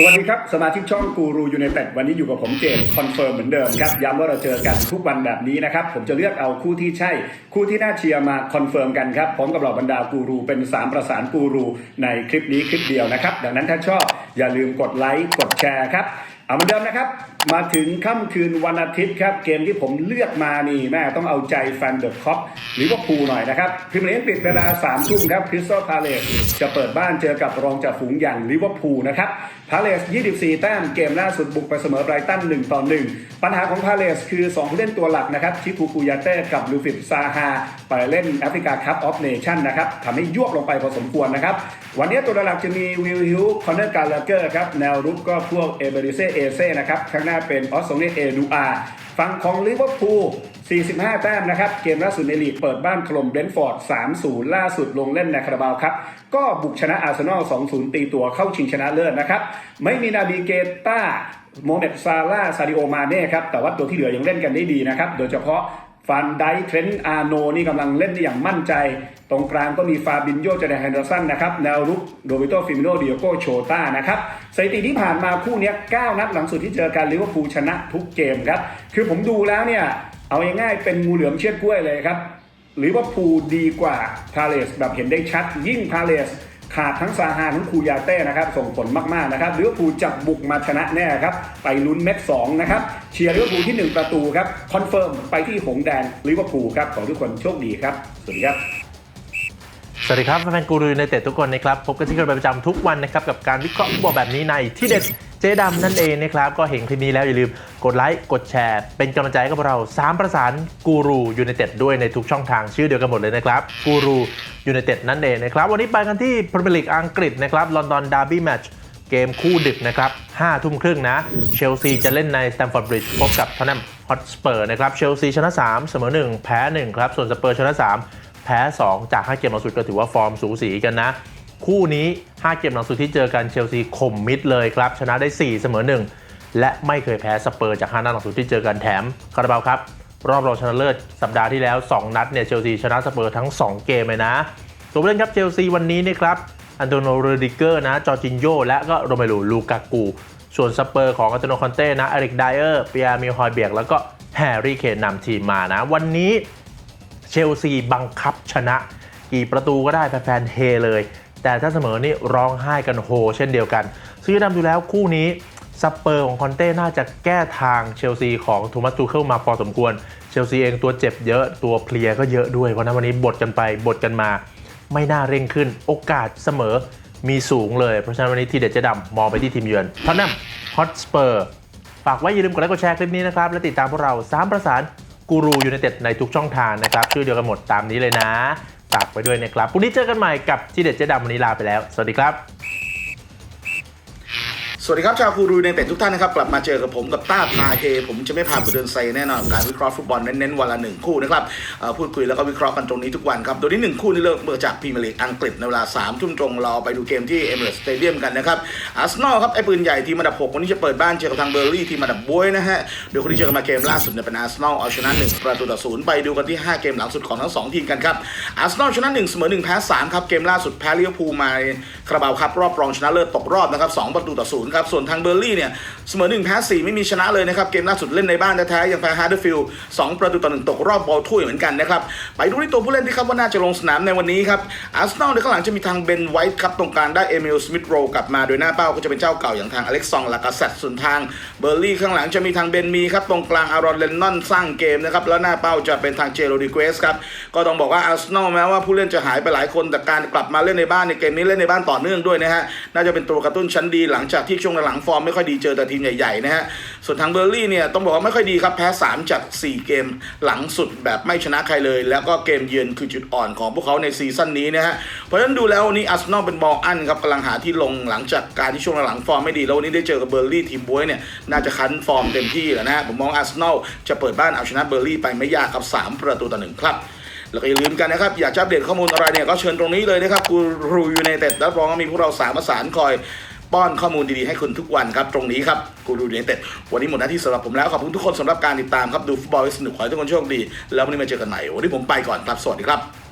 สวัสดีครับ สมาชิกช่องกูรูยูเนเต็ดวันนี้อยู่กับผมเจมคอนเฟิร์มเหมือนเดิมครับ ย้ำว่าเราเจอกันทุกวันแบบนี้นะครับ ผมจะเลือกเอาคู่ที่ใช่ คู่ที่น่าเชียร์มาคอนเฟิร์มกันครับ พร้อมกับเหล่าบรรดากูรูเป็น 3 ประสานกูรูในคลิปนี้คลิปเดียวนะครับ ดังนั้นถ้าชอบอย่าลืมกดไลค์กดแชร์ครับ เอาเหมือนเดิมนะครับมาถึงค่ำคืนวันอาทิตย์ครับ เกมที่ผมเลือกมานี่แม่ต้องเอาใจแฟนเดอะคอปหรือว่าพูหน่อยนะครับพรีเมียร์ลีกปิดเวลา3ามทุ่มครับคริสตัลพาเลสจะเปิดบ้านเจอกับรองจ่าฝูงอย่างลิเวอร์พูลนะครับพาเลส 24 แต้มเกมล่าสุดบุกไปเสมอไบรตัน1ต่อ1ปัญหาของพาเลสคือ 2 ผู้เล่นตัวหลักนะครับชิคูปูยาเต้กับลูฟิปซาฮาไปเล่นแอฟริกาคัพออฟเนชั่นนะครับทำให้ยวบลงไปพอสมควรนะครับ วันนี้ตัวหลักจะมีวิลฮิวคอนเนอร์การ์ลเกอร์ครับแนวรุกก็พวกเอเบริเซเอเซ่นะครับข้างหน้าเป็นออสโซเนเอดูอาฝั่งของลิเวอร์พูล45 แต้มนะครับ เกมล่าสุดในลีกเปิดบ้านถล่มเบรนท์ฟอร์ด 3-0 ล่าสุดลงเล่นในคาราบาวครับ ก็บุกชนะอาร์เซนอล 2-0 ตีตัวเข้าชิงชนะเลิศนะครับ ไม่มีนาบีเกต้าโมเมตซาร่าซาดิโอมาเน่ครับ แต่ว่าตัวที่เหลือยังเล่นกันได้ดีนะครับ โดยเฉพาะ ฟันไดเทรนต์อาโนนี่กำลังเล่นได้อย่างมั่นใจ ตรงกลางก็มีฟาบินโยเจเดนแฮนเดอร์สันนะครับ แนวรุกโดวิโตฟิมิโนเดียโกโชต้านะครับสถิติที่ผ่านมาคู่นี้9นัดหลังสุดที่เจอกันลิเวอร์พูลชนะทุกเกมครับ คือผมดูแล้วเนี่ย เอาง่ายๆเป็นงูเหลือมเชือดกล้วยเลยครับลิเวอร์พูลดีกว่าพาเลสแบบเห็นได้ชัดยิ่งพาเลส ขาดทั้งซาฮาทั้งคูยาเต้นะครับส่งผลมากๆนะครับลิเวอร์พูลจะบุกมาชนะแน่ครับไปลุ้นเม็ด2นะครับเชียร์ลิเวอร์พูลที่ 1 ประตูครับคอนเฟิร์มไปที่หงแดงลิเวอร์พูลครับขอทุกคนโชคดีครับสวัสดีครับสวัสดีครับแฟนกูรูในเตะทุกคนนะครับพบกันที่กันเป็นประจำทุกวันนะครับกับการวิเคราะห์บอลแบบนี้ในที่เด็ด เจ๊ดำนั่นเองนะครับ ก็เห็นคลิปนี้แล้วอย่าลืมกดไลค์ กดแชร์ เป็นกำลังใจให้กับเรา 3 ประสานกูรูยูไนเต็ดด้วยในทุกช่องทางชื่อเดียวกันหมดเลยนะครับกูรูยูไนเต็ดนั่นเองนะครับ วันนี้ไปกันที่พรีเมียร์ลีกอังกฤษนะครับลอนดอนดาร์บี้แมตช์เกมคู่ดึกนะครับ5ทุ่มครึ่งนะ เชลซีจะเล่นในสแตมฟอร์ดบริดจ์พบกับทอนแนมฮอตสเปอร์นะครับ เชลซีชนะ 3 เสมอ 1 แพ้ 1 ครับ ส่วนสเปอร์ชนะ 3 แพ้ 2 จาก 5 เกมลังสุดก็ถือว่าฟอร์มสูสีกันนะ คู่นี้ 5 เกมหลังสุดที่เจอกันเชลซีข่มมิดเลยครับ ชนะได้ 4 เสมอ 1 และไม่เคยแพ้สเปอร์จาก5นัดหลังสุดที่เจอกันแถมคาราบาวครับรอบรองชนะเลิศสัปดาห์ที่แล้ว 2 นัดเนี่ยเชลซีชนะสเปอร์ทั้ง 2 เกมเลยนะตัวเล่นครับเชลซีวันนี้นี่ครับอันโตโนโรดิเกอร์นะจอร์จินโยและก็โรเมโลลูกากูส่วนสเปอร์ของอันโตโนคอนเต้นะเอริกไดเออร์เปียร์มิลฮอยเบียกแล้วก็แฮร์รี่เคนนำทีมมานะ วันนี้เชลซีบังคับชนะ กี่ประตูก็ได้แฟนๆเฮเลย แต่ถ้าเสมอนี่ร้องไห้กันโฮเช่นเดียวกันซึ่งนำดูแล้วคู่นี้สเปอร์ของคอนเต้น่าจะแก้ทางเชลซีของโทมัสตูเคิลมาพอสมควร เชลซีเองตัวเจ็บเยอะตัวเพลียก็เยอะด้วย เพราะฉะนั้นวันนี้บทกันไปบทกันมา ไม่น่าเร่งขึ้น โอกาสเสมอมีสูงเลย เพราะฉะนั้นวันนี้ทีเด็ดจะดำมองไปที่ทีมเยือนท็อตแนมฮอตสเปอร์ฝากไว้อย่าลืมกดไลค์กดแชร์คลิปนี้นะครับ และติดตามพวกเรา3ประสานกูรูยูไนเต็ดในทุกช่องทางนะครับชื่อเดียวกันหมดตามนี้เลยนะ ฝากไว้ด้วยนะครับพรุ่งนี้เจอกันใหม่กับที่เด็ดเจ๊ดำวันนี้ลาไปแล้ว สวัสดีครับ สวัสดีครับ ชาวครูรูในเต็ดทุกท่านนะครับ กลับมาเจอกับผมกับต้าพาเฮผมจะไม่พาคุณเดินไซแน่นอนการวิเคราะห์ฟุตบอลเน้นๆวันละหนึ่งคู่นะครับพูดคุยแล้วก็วิเคราะห์กันตรงนี้ทุกวันครับ โดยที่หนึ่งคู่นี้เริ่มมาจากพรีเมียร์ลีกอังกฤษในเวลา3ามทุ่มตรงเราไปดูเกมที่เอเมอรสสเตเดียมกันนะครับอาร์เซนอลครับไอ้ปืนใหญ่ทีมอันดับ6วันนี้จะเปิดบ้านเจอกับทางเบอร์ลี่ทีมอันดับบวยนะฮะโดยคนที่เจอกันมาเกมล่าสุดเนี่ยเป็นอาร์เซนอลเอาชนะหนึ่งประตูต่อศูนย์ไปดูกันที่ 5 เกมหลังสุดของทั้งสองทีมกันครับอาร์เซนอลชนะ1เสมอ1แพ้3ครับเกมล่าสุดแพ้ลิเวอร์พูลมาคาราบาวครับรอบรองชนะเลิศตกรอบนะครับ2ประตูต่อศูนย์ครับ ส่วนทางเบอร์ลี่เนี่ยเสมอ1แพ้4ไม่มีชนะเลยนะครับ เกมล่าสุดเล่นในบ้านแท้ๆยังแพ้ฮาร์ดฟิลด์2ประตูต่อหนึ่งตกรอบบอลถ้วยเหมือนกันนะครับ ไปดูที่ตัวผู้เล่นที่ครับว่าน่าจะลงสนามในวันนี้ครับอาร์เซนอลในข้างหลังจะมีทางเบนไวท์ครับตรงกลางได้เอมิลสมิธโรกลับมาโดยหน้าเป้าก็จะเป็นเจ้าเก่าอย่างทางอเล็กซองลากาเซตส่วนทางเบอร์ลี่ข้างหลังจะมีทางเบนมีครับตรงกลางอารอนเลนนอนสร้างเกมนะครับแล้วหน้าเป้าจะเป็นทางเจโรดิเกสครับก็ต้องบอกว่าอาร์เซนอลแม้ว่าผู้เล่นจะหายไปหลายคนแต่การกลับมาเล่นในบ้านในเกมนี้เล่นในบ้านต่อเนื่องด้วยนะฮะน่าจะเป็นตัวกระตุ้นชั้นดีหลังจากที่ช่วงหลังฟอร์มไม่ค่อยดีเจอแต่ทีมใหญ่ๆนะฮะ ส่วนทางเบอร์ลี่เนี่ยต้องบอกว่าไม่ค่อยดีครับแพ้ 3 จาก 4 เกมหลังสุดแบบไม่ชนะใครเลย แล้วก็เกมเยือนคือจุดอ่อนของพวกเขาในซีซั่นนี้นะฮะ เพราะฉะนั้นดูแล้ววันนี้อาร์เซนอลเป็นบอลอันครับกำลังหาที่ลงหลังจากการที่ช่วงหลังฟอร์มไม่ดีแล้ววันนี้ได้เจอกับเบอร์ลี่ทีมบวยเนี่ยน่าจะคันฟอร์มเต็มที่แล้วนะฮะผมมองอาร์เซนอลจะเปิดบ้านเอาชนะเบอร์ลี่ไปไม่ยากครับสามประตูต่อหนึ่งครับแล้วก็อย่าลืมกันนะครับ อยากจะอัปเดตข้อมูลอะไรเนี่ย ก็เชิญตรงนี้เลยนะครับกูรูยูไนเต็ดรับรองว่ามีพวกเราสามประสานคอย ป้อนข้อมูลดีๆให้คุณทุกวันครับ ตรงนี้ครับกูรูเดนเต็ดวันนี้หมดหน้าที่สำหรับผมแล้ว ขอบคุณทุกคนสำหรับการติดตามครับ ดูฟุตบอลให้สนุกขอให้ทุกคนโชคดี แล้ววันนี้มาเจอกันใหม่ วันนี้ผมไปก่อนครับ สวัสดีครับ